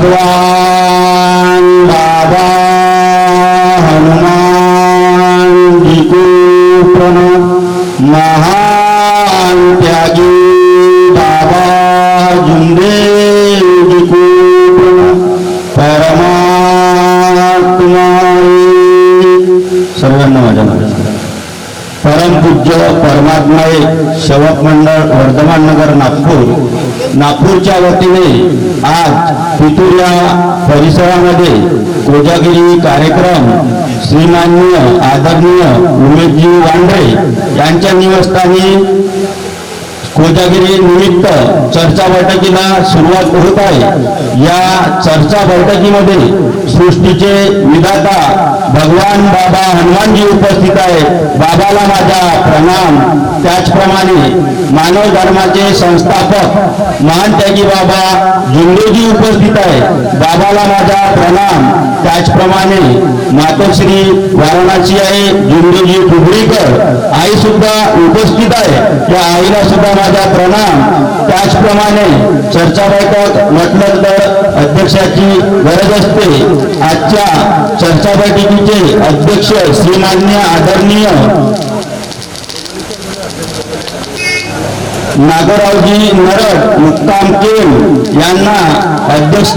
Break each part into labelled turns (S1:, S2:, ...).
S1: भगवान बाबा हनुमान जी को प्रणाम महान त्यागी बाबा जुंदेल जी को प्रणाम परमात्मा सर्वांना माझ्या नमस्कार परमपूज्य परमात्माए सेवक मंडळ वर्धमान नगर नागपूर नागपूरच्या वतीने आज पितुर्या परिसरामध्ये कोजागिरी कार्यक्रम श्रीमान्य आदरणीय उमेशजी वांढरे यांच्या निवासस्थानी कोजागिरी निमित्त चर्चा बैठकीला सुरुवात होत आहे. या चर्चा बैठकीमध्ये सृष्टीचे विधाता भगवान बाबा हनुमानजी उपस्थित आहे बाबाला माझा प्रणाम. त्याचप्रमाणे मानव धर्माचे संस्थापक महान त्यागी बाबा जुंडेजी उपस्थित आहे बाबाला माझा प्रणाम. त्याचप्रमाणे मातोश्री वाराणसी आहे जुंडेजी फुगडीकर. आई सुद्धा उपस्थित आहे. त्या आईला सुद्धा माझा प्रणाम. त्याचप्रमाणे चर्चा बैठक म्हटलं तर अध्यक्षाची गरज असते. आजच्या चर्चा बैठकीचे अध्यक्ष श्रीमान्य आदरणीय नागरावजी नरक मुक्ताम केम यांना अध्यक्ष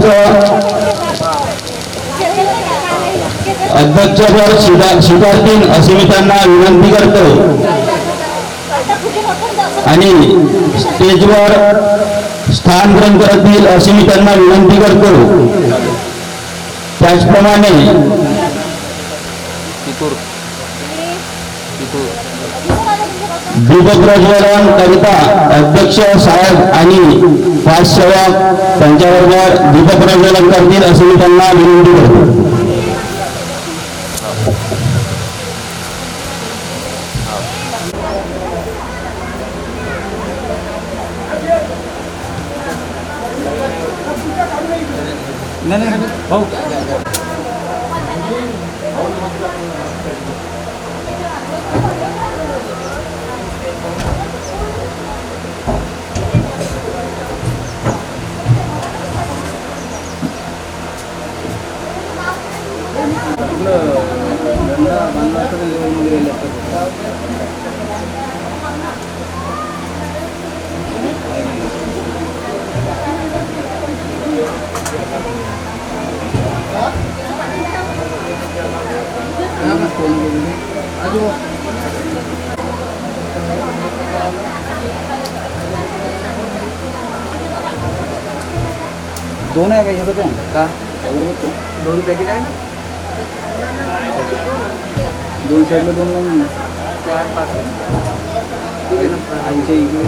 S1: अध्यक्षपद स्वीकार स्वीकारतील असे मी त्यांना विनंती करतो. आणि स्टेजवर स्थान ग्रहण करतील अशी मी त्यांना विनंती करतो. त्याचप्रमाणे दीपक प्रज्वलन करिता अध्यक्ष साहेब आणि पाच सेवक त्यांच्याबरोबर दीपक प्रज्वलन करतील असे मी त्यांना विनंती करतो.
S2: lên lên không Hãy subscribe दोन आहे का हे बघा का दोन पॅकेट आहे दोन साईडला दोन लावून चार पाच आमच्या इकडे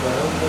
S2: Oh,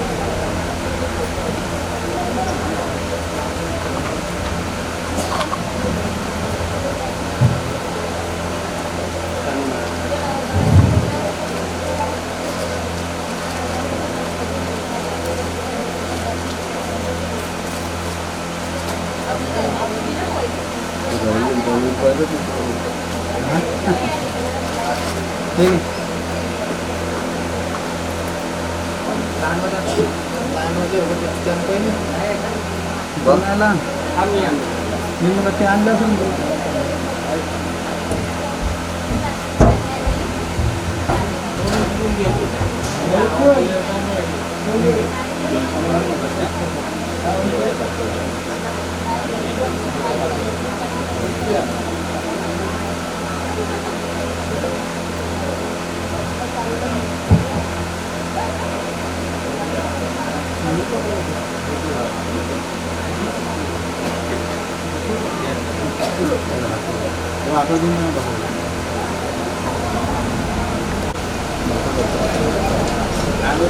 S2: Hưng കൊന്നല്ല നിങ്ങളൊക്കെ അല്ലതുണ്ട് Thank you.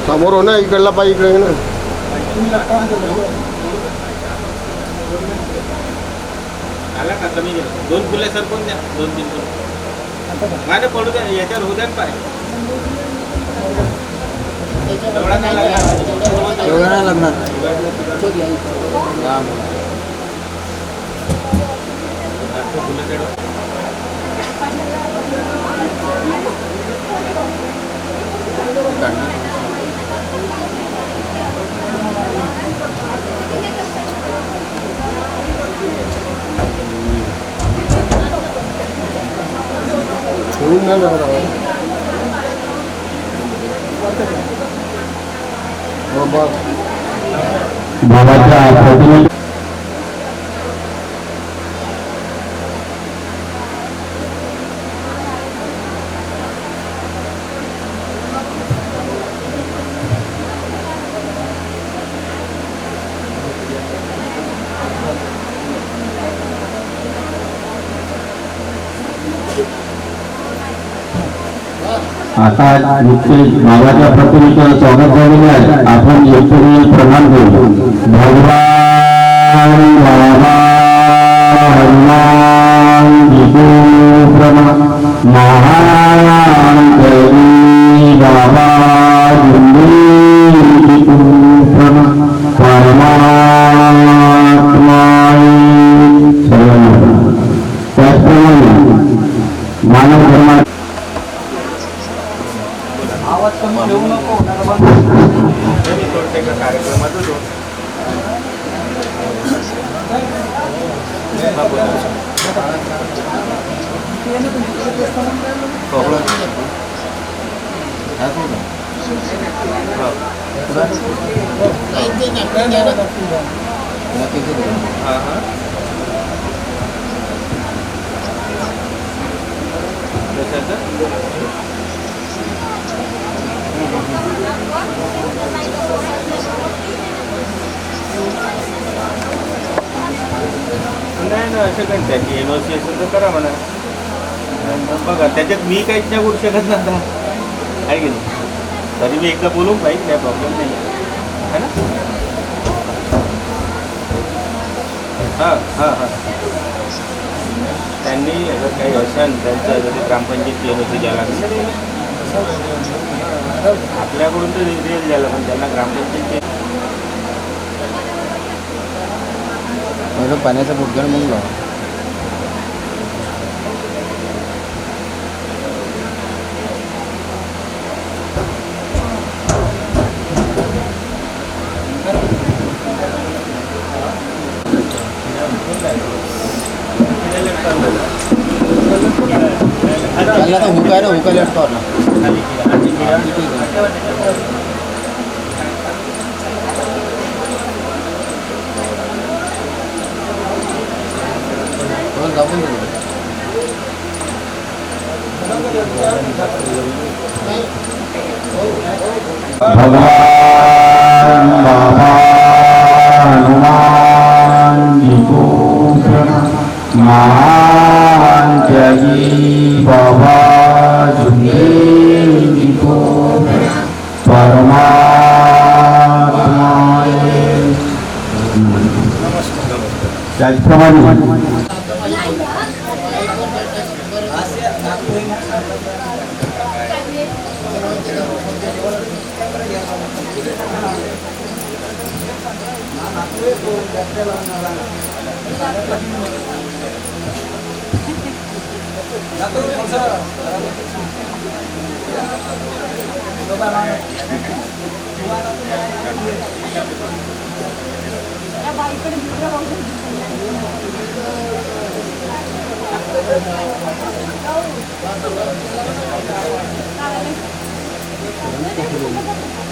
S3: समोर हो ना इकडला पाय इकडे ना.
S4: आला का? कमी गेलं दोन फुले सरकून द्या दोन तीन फुले पडू द्या याच्यावर होऊ द्या पाय. एवढा नाही लागला.
S2: एवढं नाही लागणार
S4: आता फुलं तेवढं.
S3: ठेवून द्या ना जरा. हो, बस.
S1: आता नुकतेच बाबाच्या प्रतिमेचं स्वागत झालेलं आहे आपण एकतरी प्रणाम करू भगवान
S4: नाही ना असं काही त्याची एन ओ सी असेल तर करा म्हणा मग बघा त्याच्यात मी काही इच्छा करू शकत नाही आहे की नाही? तरी मी एकदा बोलून पाहिजे काय प्रॉब्लेम नाही. है ना? हां हां हां. त्यांनी अगर काही असेल त्यांचं जरी ग्रामपंचायत केलं होती ज्याला. लागेल आपल्याकडून तर रिअल झालं पण त्यांना ग्रामपंचायत
S2: पाण्याचा बुटगण म्हणून buka dah, buka dah store
S1: dah. Bhagavan Baba Hanuman Jiku Maha Jai Dari Pramadi. Thank you. ఇక్కడ విగ్రహం Thank you.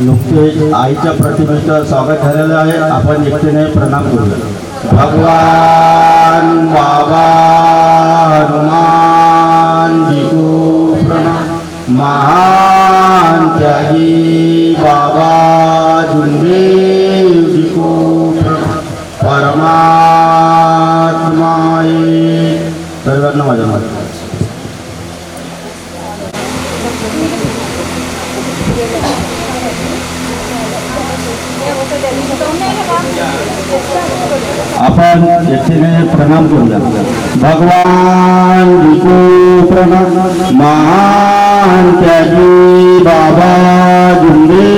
S1: नुकतेच आईच्या प्रतिमेचं स्वागत झालेलं आहे. आपण एकटीने प्रणाम करूया. भगवान बाबा हनुमान जी प्रणाम. महान त्यागी बाबा. सर्वांना माझ्या माझ्या आपण एकटीने प्रणाम करूया। भगवान विष्णू प्रणाम। महान त्यागी बाबा जुंगे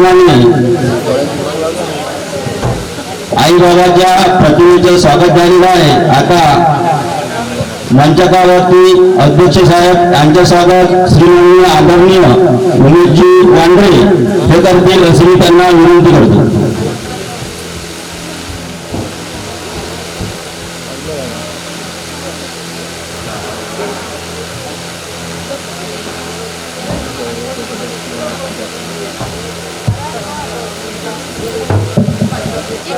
S1: सर्वांनी आईबाबाच्या प्रतिमेचे स्वागत झालेलं आहे. आता मंचकावरती अध्यक्ष साहेब यांच्या स्वागत श्रीमाननीय आदरणीय उमेशजी वांढरे हे करतील असे मी त्यांना विनंती करतो.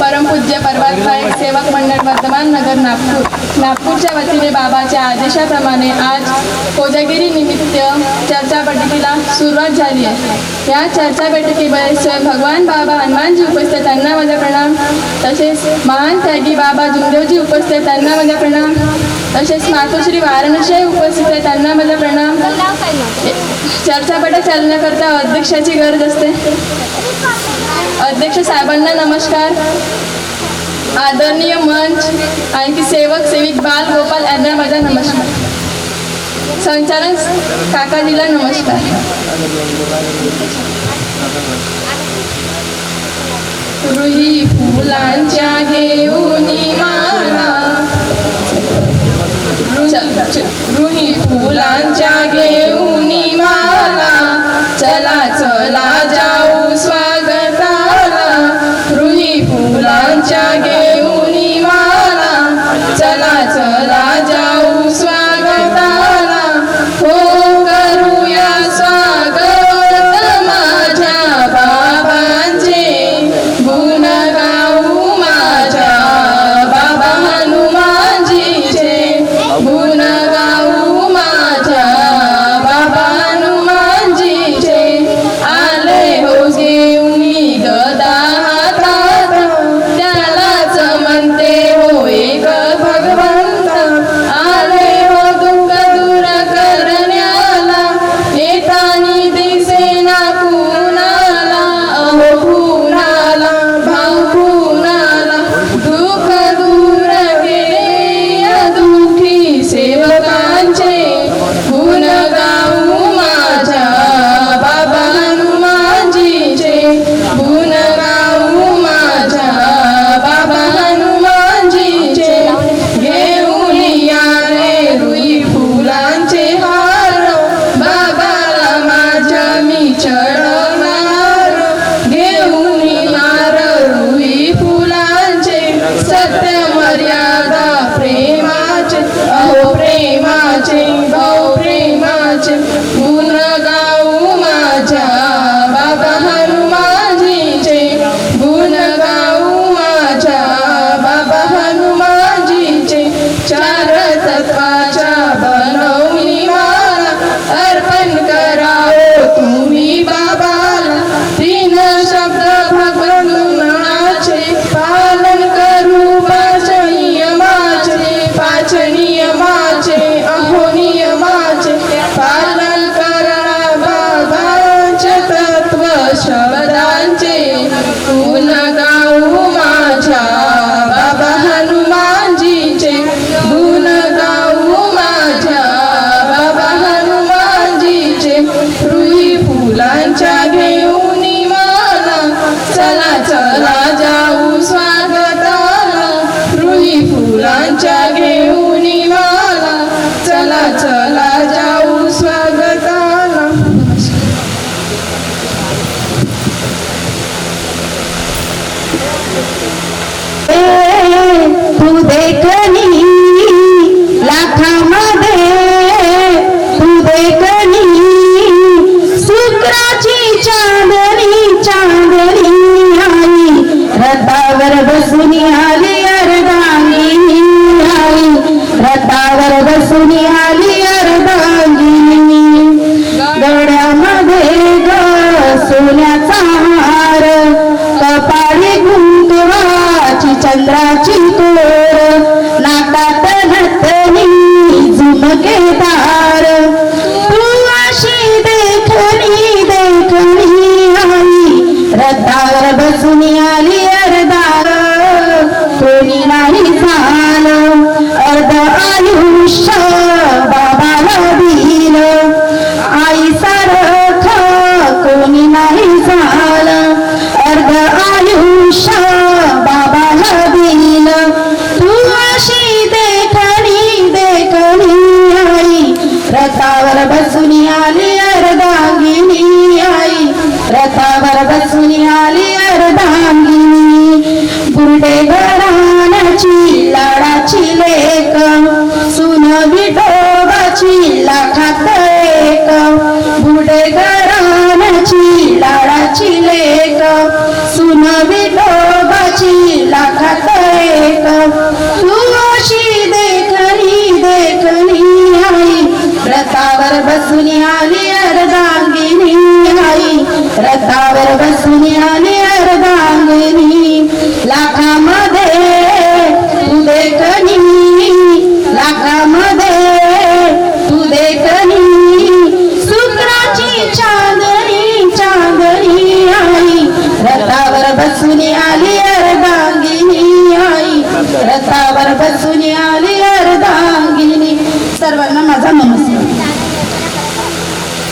S5: परमपूज्य पर्वतभाई सेवक मंडळ वर्धमान नगर नागपूर. नागपूरच्या वतीने बाबाच्या आदेशाप्रमाणे आज या चर्चा बैठकीमध्ये भगवान बाबा हनुमानजी उपस्थित त्यांना माझा प्रणाम. तसेच महान त्यागी बाबा जुमदेवजी उपस्थित त्यांना माझा प्रणाम. तसेच मातोश्री वाराणसी उपस्थित आहे त्यांना माझा प्रणाम. चर्चापटा चालण्याकरता अध्यक्षाची गरज असते. अध्यक्ष साहेबांना नमस्कार. आदरणीय मंच आणखी सेवक सेविक बाल गोपाल यांना माझा नमस्कार. संचालक काकाजीला नमस्कार. रुही फुलांच्या घेऊन माला. रुही फुलांच्या घेऊन